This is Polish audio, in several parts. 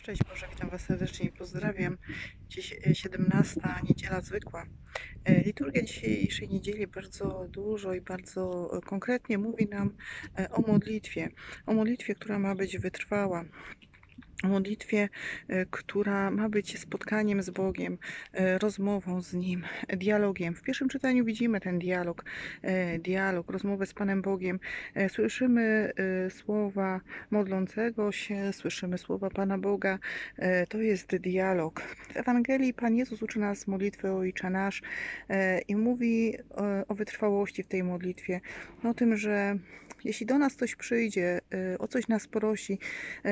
Szczęść Boże, witam Was serdecznie i pozdrawiam. Dziś e, 17, niedziela zwykła. E, Liturgia dzisiejszej niedzieli bardzo dużo i bardzo e, konkretnie mówi nam e, o modlitwie. O modlitwie, która ma być wytrwała. Modlitwie, e, która ma być spotkaniem z Bogiem, e, rozmową z Nim, dialogiem. W pierwszym czytaniu widzimy ten dialog, e, dialog, rozmowę z Panem Bogiem. Słyszymy słowa modlącego się, słyszymy słowa Pana Boga. To jest dialog. W Ewangelii Pan Jezus uczy nas modlitwy Ojcze Nasz i mówi o wytrwałości w tej modlitwie. O tym, że jeśli do nas ktoś przyjdzie, o coś nas prosi,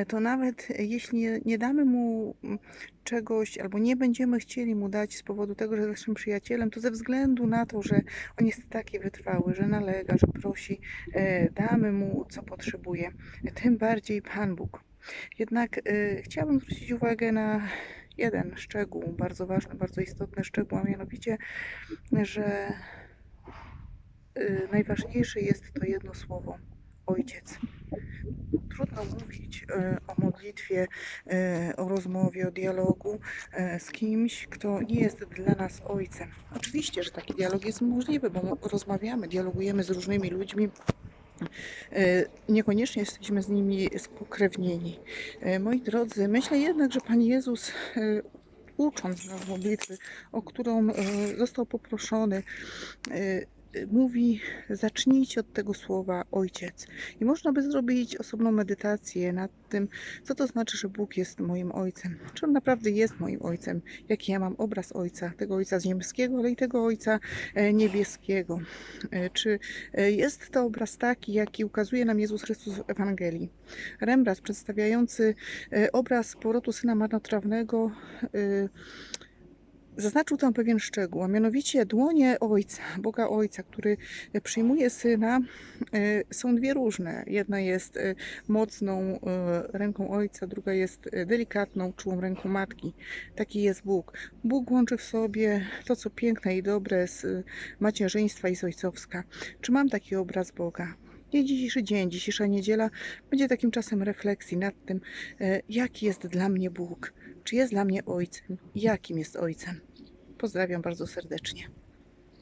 to nawet jeśli nie, nie damy mu mm, czegoś albo nie będziemy chcieli mu dać z powodu tego, że jest naszym przyjacielem, to ze względu na to, że on jest taki wytrwały, że nalega, że prosi, e, damy mu co potrzebuje. Tym bardziej Pan Bóg. Jednak e, chciałabym zwrócić uwagę na jeden szczegół, bardzo ważny, bardzo istotny szczegół, a mianowicie, że e, najważniejsze jest to jedno słowo Ojciec. Trudno mówić e, o modlitwie, e, o rozmowie, o dialogu e, z kimś, kto nie jest dla nas ojcem. Oczywiście, że taki dialog jest możliwy, bo rozmawiamy, dialogujemy z różnymi ludźmi. Niekoniecznie jesteśmy z nimi spokrewnieni. Moi drodzy, myślę jednak, że Pan Jezus, ucząc nas modlitwy, o którą został poproszony, mówi: zacznijcie od tego słowa Ojciec. I można by zrobić osobną medytację nad tym, co to znaczy, że Bóg jest moim Ojcem. Czy On naprawdę jest moim Ojcem? Jaki ja mam obraz Ojca? Tego Ojca ziemskiego, ale i tego Ojca e, niebieskiego. E, Czy e, jest to obraz taki, jaki ukazuje nam Jezus Chrystus w Ewangelii? Rembrandt przedstawiający obraz powrotu Syna Marnotrawnego Zaznaczył tam pewien szczegół, a mianowicie dłonie Ojca, Boga Ojca, który przyjmuje Syna, e, są dwie różne. Jedna jest e, mocną e, ręką Ojca, druga jest delikatną, czułą ręką Matki. Taki jest Bóg. Bóg łączy w sobie to, co piękne i dobre z macierzyństwa i z ojcowska. Czy mam taki obraz Boga? I dzisiejszy dzień, dzisiejsza niedziela będzie takim czasem refleksji nad tym, jaki jest dla mnie Bóg. Czy jest dla mnie ojcem? Jakim jest ojcem? Pozdrawiam bardzo serdecznie.